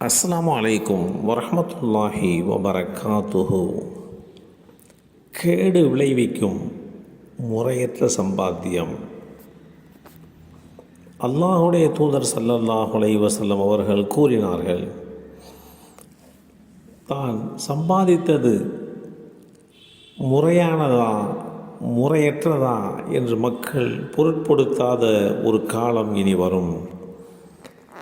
அஸ்லாம் அலைக்கும் வரமத்துல்லாஹி வபரகாத்துஹு. கேடு விளைவிக்கும் முறையற்ற சம்பாத்தியம். அல்லாஹுடைய தூதர் ஸல்லல்லாஹு வசல்லம் அவர்கள் கூறினார்கள் தான் சம்பாதித்தது முறையானதா முறையற்றதா என்று மக்கள் பொருட்படுத்தாத ஒரு காலம் இனி வரும்.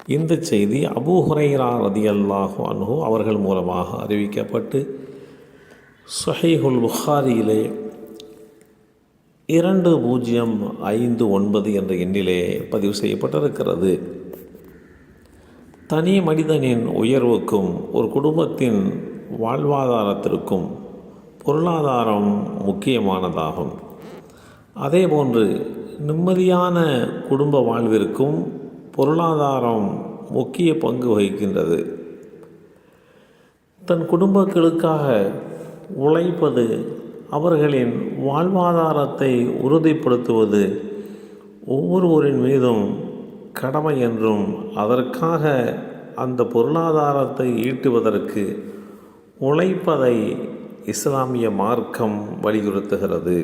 இந்த செய்தி அபூ ஹுரைரா ரதியல்லாஹு அன்ஹு அவர்கள் மூலமாக அறிவிக்கப்பட்டு சுஹைஹுல் புகாரியிலே இரண்டு பூஜ்ஜியம் ஐந்து ஒன்பது என்ற எண்ணிலே பதிவு செய்யப்பட்டிருக்கிறது. தனி மனிதனின் உயர்வுக்கும் ஒரு குடும்பத்தின் வாழ்வாதாரத்திற்கும் பொருளாதாரம் முக்கியமானதாகும். அதேபோன்று நிம்மதியான குடும்ப வாழ்விற்கும் பொருளாதாரம் முக்கிய பங்கு வகிக்கின்றது. தன் குடும்பங்களுக்காக உழைப்பது அவர்களின் வாழ்வாதாரத்தை உறுதிப்படுத்துவது ஒவ்வொருவரின் மீதும் கடமை என்றும் அதற்காக அந்த பொருளாதாரத்தை ஈட்டுவதற்கு உழைப்பதை இஸ்லாமிய மார்க்கம் வலியுறுத்துகிறது.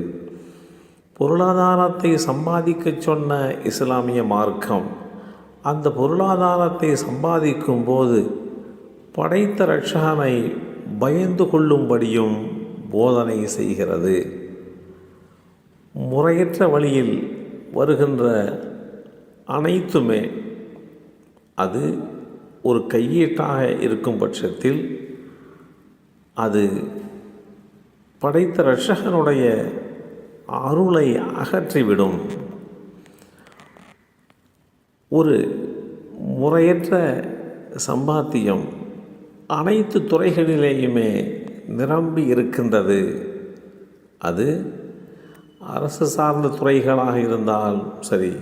பொருளாதாரத்தை சம்பாதிக்கச் சொன்ன இஸ்லாமிய மார்க்கம் அந்த பொருளாதாரத்தை சம்பாதிக்கும் போது படைத்த ரட்சகனை பயந்து கொள்ளும்படியும் போதனை செய்கிறது. முறையற்ற வழியில் வருகின்ற அனைத்துமே அது ஒரு கையீட்டாக இருக்கும் பட்சத்தில் அது படைத்த ரட்சகனுடைய அருளை அகற்றிவிடும். ஒரு முறையற்ற சம்பாத்தியம் அனைத்து துறைகளிலேயுமே நிரம்பி இருக்கின்றது. அது அரசு சார்ந்த துறைகளாக இருந்தாலும் சரி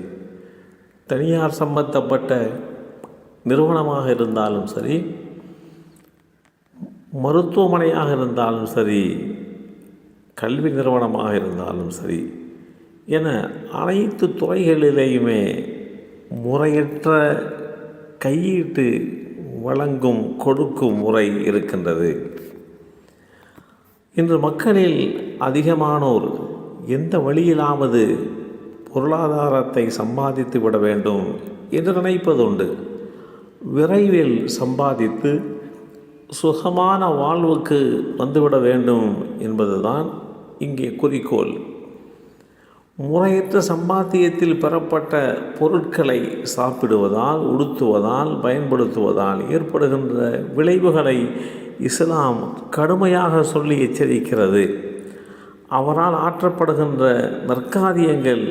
தனியார் சம்பந்தப்பட்ட நிறுவனமாக இருந்தாலும் சரி மருத்துவமனையாக இருந்தாலும் சரி கல்வி நிறுவனமாக இருந்தாலும் சரி என அனைத்து துறைகளிலேயுமே முறையற்ற கையீட்டு வழங்கும் கொடுக்கும் முறை இருக்கின்றது. இன்று மக்களில் அதிகமானோர் எந்த வழியிலாவது பொருளாதாரத்தை சம்பாதித்து விட வேண்டும் என்று நினைப்பதுண்டு. விரைவில் சம்பாதித்து சுகமான வாழ்வுக்கு வந்துவிட வேண்டும் என்பதுதான் இங்கே குறிக்கோள். முறையற்ற சம்பாத்தியத்தில் பெறப்பட்ட பொருட்களை சாப்பிடுவதால் உடுத்துவதால் பயன்படுத்துவதால் ஏற்படுகின்ற விளைவுகளை இஸ்லாம் கடுமையாக சொல்லி எச்சரிக்கிறது. அவரால் ஆற்றப்படுகின்ற நற்காரியங்கள்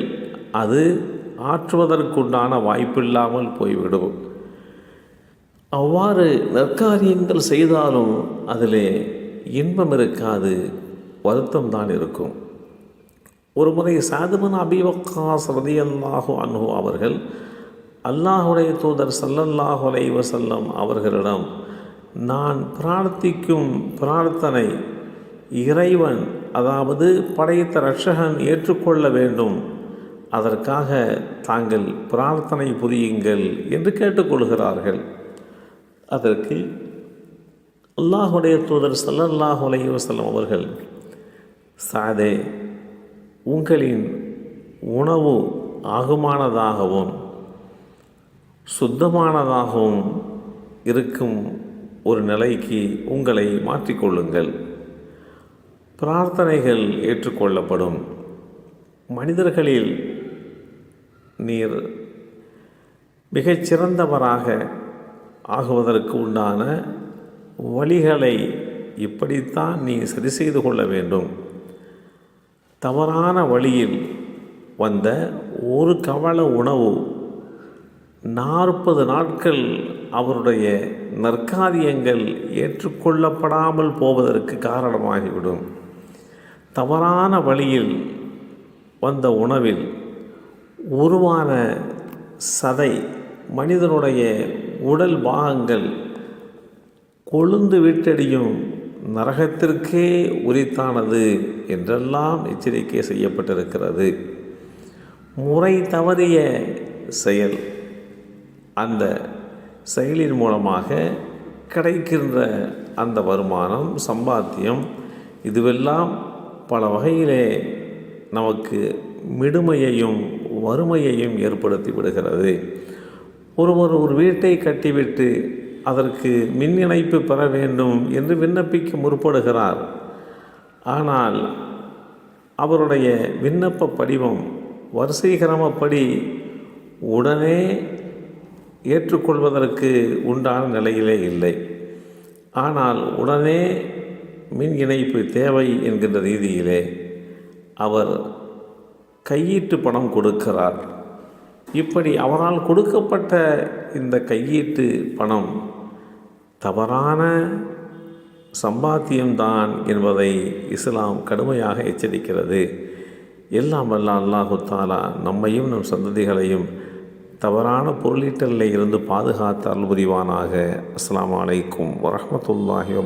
அது ஆற்றுவதற்குண்டான வாய்ப்பில்லாமல் போய்விடும். அவ்வாறு நற்காரியங்கள் செய்தாலும் அதிலே இன்பம் இருக்காது வருத்தம்தான் இருக்கும். ஒரு முறை சாதுமன் அபிவக்காஸ் ரதியல்லாஹு அன்ஹு அவர்கள் அல்லாஹுடைய தூதர் சல்லல்லாஹு அலை செல்லம் அவர்களிடம் நான் பிரார்த்திக்கும் பிரார்த்தனை இறைவன் அதாவது படைத்த ரட்சகன் ஏற்றுக்கொள்ள வேண்டும். அதற்காக தாங்கள் பிரார்த்தனை புரியுங்கள் என்று கேட்டுக்கொள்கிறார்கள் அதற்கு அல்லாஹுடைய தூதர் சல்லல்லாஹு அலை செல்லம் அவர்கள் சாதே உங்களின் உணவு ஆகுமானதாகவும் சுத்தமானதாகவும் இருக்கும் ஒரு நிலைக்கு உங்களை மாற்றிக்கொள்ளுங்கள். பிரார்த்தனைகள் ஏற்றுக்கொள்ளப்படும். மனிதர்களில் நீர் மிகச்சிறந்தவராக ஆகுவதற்கு உண்டான வழிகளை இப்படித்தான் நீ சரி செய்து கொள்ள வேண்டும். தவறான வழியில் வந்த ஒரு கவள உணவு நாற்பது நாட்கள் அவருடைய நற்காரியங்கள் ஏற்றுக்கொள்ளப்படாமல் போவதற்கு காரணமாகிவிடும். தவறான வழியில் வந்த உணவில் உருவான சதை மனிதனுடைய உடல் பாகங்கள் கொழுந்து விட்டடியும் நரகத்திற்கே உரித்தானது என்றெல்லாம் எச்சரிக்கை செய்யப்பட்டிருக்கிறது. முறை தவறிய செயல் அந்த செயலின் மூலமாக கிடைக்கின்ற அந்த வருமானம் சம்பாத்தியம் இதுவெல்லாம் பல வகையிலே நமக்கு மிடுமையையும் வறுமையையும் ஏற்படுத்தி விடுகிறது. ஒருவர் ஒரு வீட்டை கட்டிவிட்டு அதற்கு மின் இணைப்பு பெற வேண்டும் என்று விண்ணப்பிக்க முற்படுகிறார். ஆனால் அவருடைய விண்ணப்ப படிவம் வரிசை கிரமப்படி உடனே ஏற்றுக்கொள்வதற்கு உண்டான நிலையிலே இல்லை. ஆனால் உடனே மின் இணைப்பு தேவை என்கின்ற ரீதியிலே அவர் கையீட்டு பணம் கொடுக்கிறார். இப்படி அவரால் கொடுக்கப்பட்ட இந்த கையீட்டு பணம் தவறான சம்பாத்தியம்தான் என்பதை இஸ்லாம் கடுமையாக எச்சரிக்கிறது. எல்லாம் வல்ல அல்லாஹு தாலா நம்மையும் நம் சந்ததிகளையும் தவறான பொருளீட்டலில் இருந்து பாதுகாத்து அருள் புரிவானாக. அஸ்ஸலாமு அலைக்கும் வரஹ்மத்துல்லாஹி